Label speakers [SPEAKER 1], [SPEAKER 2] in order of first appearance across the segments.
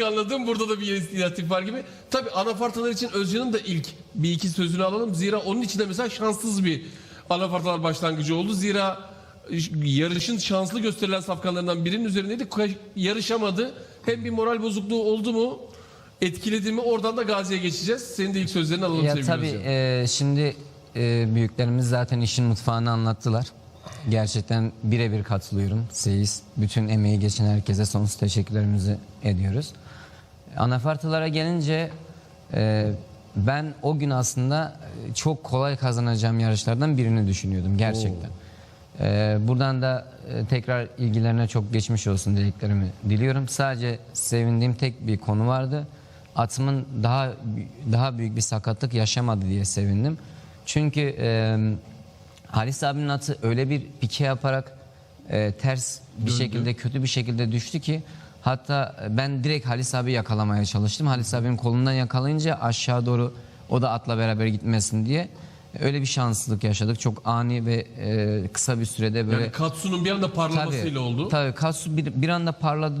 [SPEAKER 1] ilk anladım. Burada da bir inisiyatif var gibi. Tabii anafartalar için Özcan'ın da ilk bir iki sözünü alalım. Zira onun için de mesela şanssız bir anafartalar başlangıcı oldu. Zira yarışın şanslı gösterilen safkanlarından birinin üzerindeydi. Yarışamadı. Hem bir moral bozukluğu oldu mu? Etkiledi mi? Oradan da Gazi'ye geçeceğiz. Senin de ilk sözlerini alalım
[SPEAKER 2] Ya tabii e, şimdi e, büyüklerimiz zaten işin mutfağını anlattılar. Gerçekten birebir katılıyorum. Seyis, bütün emeği geçen herkese sonsuz teşekkürlerimizi ediyoruz. Anafartalara gelince e, ben o gün aslında çok kolay kazanacağım yarışlardan birini düşünüyordum gerçekten. E, buradan da e, tekrar ilgilerine çok geçmiş olsun dileklerimi diliyorum. Sadece sevindiğim tek bir konu vardı. Atımın daha daha büyük bir sakatlık yaşamadı diye sevindim. Çünkü e, Halis abinin atı öyle bir pike yaparak e, ters bir şekilde kötü bir şekilde düştü ki hatta ben direkt Halis abi yakalamaya çalıştım. Halis abinin kolundan yakalayınca aşağı doğru o da atla beraber gitmesin diye öyle bir şanslılık yaşadık. Çok ani ve e, kısa bir sürede böyle
[SPEAKER 1] Yani Katsu'nun bir anda parlamasıyla oldu.
[SPEAKER 2] Tabii Katsu bir, bir anda parladı,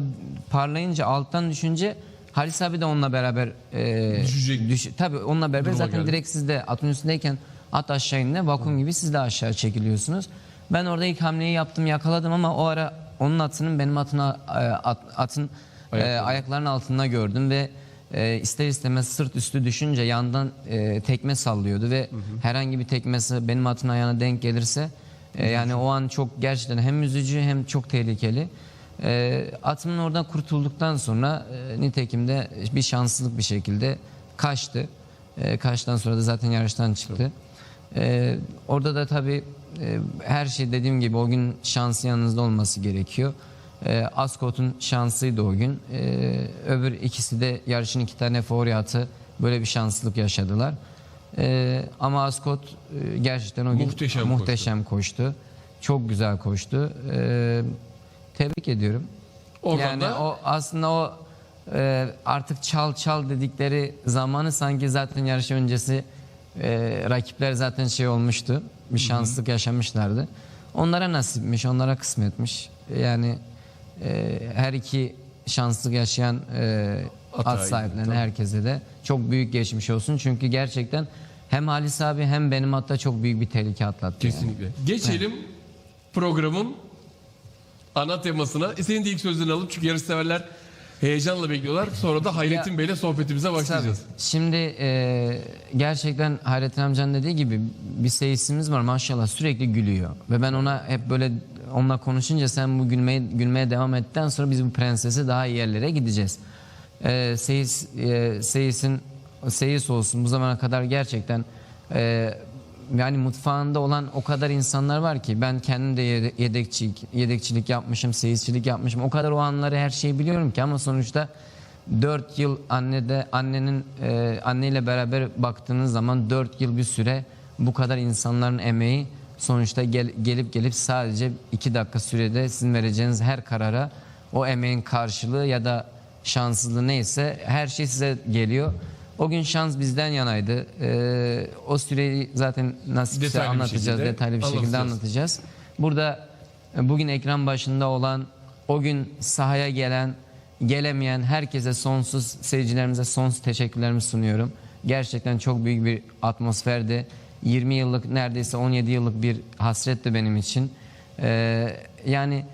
[SPEAKER 2] parlayınca alttan düşünce Halis abi de onunla beraber e,
[SPEAKER 1] Düşecek.
[SPEAKER 2] düş, tabii onunla beraber
[SPEAKER 1] Duruma
[SPEAKER 2] zaten
[SPEAKER 1] geldi.
[SPEAKER 2] direkt siz de atın üstündeyken at aşağı indi vakum gibi siz de aşağı çekiliyorsunuz. Ben orada ilk hamleyi yaptım yakaladım ama o ara onun atının benim atına e, at, atın e,
[SPEAKER 1] Ayakları.
[SPEAKER 2] ayaklarının altında gördüm ve e, ister istemez sırt üstü düşünce yandan e, tekme sallıyordu ve herhangi bir tekmesi benim atın ayağına denk gelirse e, yani o an çok gerçekten hem üzücü hem çok tehlikeli. E, atımın oradan kurtulduktan sonra e, nitekim de bir şanssızlık bir şekilde kaçtı. E, kaçtan sonra da zaten yarıştan çıktı. E, orada da tabii e, her şey dediğim gibi o gün şansı yanınızda olması gerekiyor. E, Ascot'un şansıydı o gün. E, öbür ikisi de yarışın iki tane favori atı böyle bir şanslılık yaşadılar. E, ama Ascot e, gerçekten o gün
[SPEAKER 1] Muhteşem
[SPEAKER 2] muhteşem koştu. Çok güzel koştu. E, tebrik ediyorum.
[SPEAKER 1] Oradan
[SPEAKER 2] yani
[SPEAKER 1] da-
[SPEAKER 2] o aslında o e, artık çal çal dedikleri zamanı sanki zaten yarış öncesi e, rakipler zaten şey olmuştu. Bir şanslık yaşamışlardı. Onlara nasipmiş, onlara kısmetmiş. Yani e, her iki şanslık yaşayan e,
[SPEAKER 1] Hatayı,
[SPEAKER 2] at sahiplerine
[SPEAKER 1] tabii.
[SPEAKER 2] herkese de çok büyük geçmiş olsun. Çünkü gerçekten hem Halis abi hem benim hatta çok büyük bir tehlike atlattı. yani.
[SPEAKER 1] Kesinlikle. Geçelim programın ana temasına. E, Senin de ilk sözlerini alıp çünkü yarışseverler heyecanla bekliyorlar. Sonra da Hayrettin Bey'le sohbetimize başlayacağız.
[SPEAKER 2] Şimdi e, gerçekten Hayrettin amcanın dediği gibi bir seyisimiz var maşallah sürekli gülüyor. Ve ben ona hep böyle onunla konuşunca sen bu gülmeye, gülmeye devam ettikten sonra biz bu prensesi daha iyi yerlere gideceğiz. E, seyis, e, seyisin seyis olsun bu zamana kadar gerçekten e, yani mutfağında olan o kadar insanlar var ki ben kendim de yede- yedekçilik, yedekçilik yapmışım, seyisçilik yapmışım. O kadar o anları her şeyi biliyorum ki ama sonuçta 4 yıl annede annenin e, anneyle beraber baktığınız zaman 4 yıl bir süre bu kadar insanların emeği sonuçta gel- gelip gelip sadece 2 dakika sürede sizin vereceğiniz her karara o emeğin karşılığı ya da şanssızlığı neyse her şey size geliyor. O gün şans bizden yanaydı. Ee, o süreyi zaten nasipse
[SPEAKER 1] Detaylı bir
[SPEAKER 2] anlatacağız,
[SPEAKER 1] şekilde
[SPEAKER 2] detaylı bir şekilde
[SPEAKER 1] anlatacağız.
[SPEAKER 2] anlatacağız. Burada e, bugün ekran başında olan, o gün sahaya gelen, gelemeyen herkese sonsuz seyircilerimize sonsuz teşekkürlerimi sunuyorum. Gerçekten çok büyük bir atmosferdi. 20 yıllık neredeyse 17 yıllık bir hasretti benim için. Ee, yani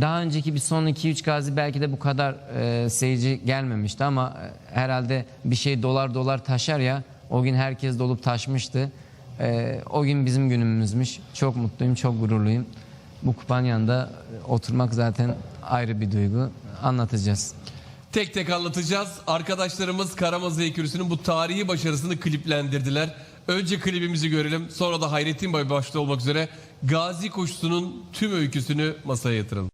[SPEAKER 2] daha önceki bir son 2-3 gazi belki de bu kadar e, seyirci gelmemişti ama e, herhalde bir şey dolar dolar taşar ya o gün herkes dolup taşmıştı. E, o gün bizim günümüzmüş. Çok mutluyum, çok gururluyum. Bu kupanın yanında e, oturmak zaten ayrı bir duygu. Anlatacağız.
[SPEAKER 1] Tek tek anlatacağız. Arkadaşlarımız Karamazı Ekürüsü'nün bu tarihi başarısını kliplendirdiler. Önce klibimizi görelim. Sonra da Hayrettin Bey başta olmak üzere Gazi koşusunun tüm öyküsünü masaya yatıralım.